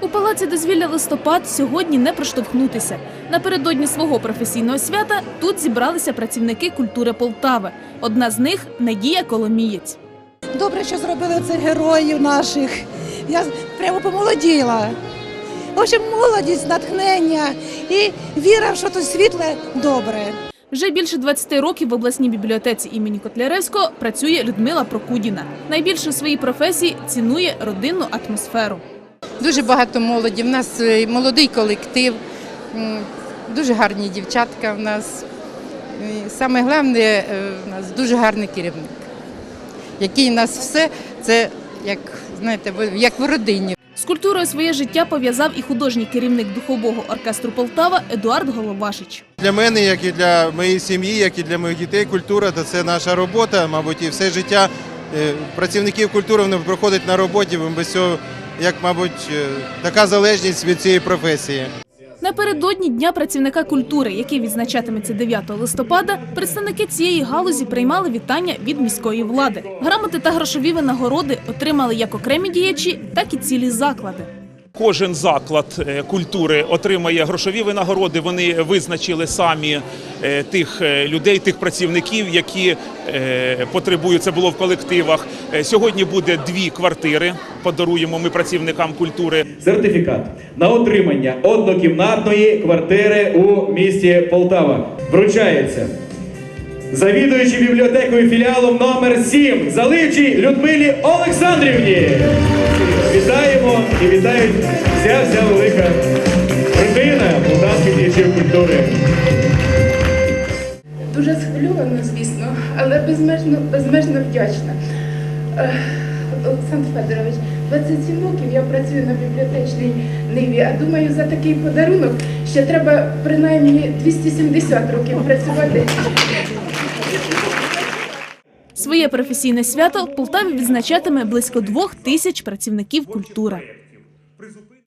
У палаці дозвілля листопад сьогодні не проштовхнутися. Напередодні свого професійного свята тут зібралися працівники культури Полтави. Одна з них Надія Коломієць. Добре, що зробили це героїв наших. Я прямо помолоділа. В общем, молодість, натхнення і віра, в що то світле добре. Вже більше 20 років в обласній бібліотеці імені Котляревського працює Людмила Прокудіна. Найбільше у своїй професії цінує родинну атмосферу. Дуже багато молоді. В нас е, молодий колектив, дуже гарні дівчатка в нас. І Саме головне, е, в нас дуже гарний керівник, який нас все це, як знаєте, ви- як в родині. З культурою своє життя пов'язав і художній керівник духового оркестру Полтава Едуард Головашич. Для мене, як і для моєї сім'ї, як і для моїх дітей, культура то це наша робота, мабуть, і все життя е, працівників культури вони проходять на роботі, бо без цього, як, мабуть, е, така залежність від цієї професії. Напередодні Дня працівника культури, який відзначатиметься 9 листопада, представники цієї галузі приймали вітання від міської влади. Грамоти та грошові винагороди отримали як окремі діячі, так і цілі заклади. Кожен заклад е, культури отримає грошові винагороди. Вони визначили самі е, тих е, людей, тих працівників, які потребують. Це було в колективах. Сьогодні буде дві квартири. Подаруємо ми працівникам культури. Сертифікат на отримання однокімнатної квартири у місті Полтава вручається завідуючи бібліотекою філіалом номер 7 Заливчій Людмилі Олександрівні. Вітаємо і вітають вся вся велика родина полтавських діячів культури. Дуже схвильована, звісно, але безмежно, безмежно вдячна. Е, Олександр Федорович, 27 років я працюю на бібліотечній ниві, а думаю, за такий подарунок ще треба принаймні 270 років працювати. Своє професійне свято в Полтаві відзначатиме близько двох тисяч працівників культури.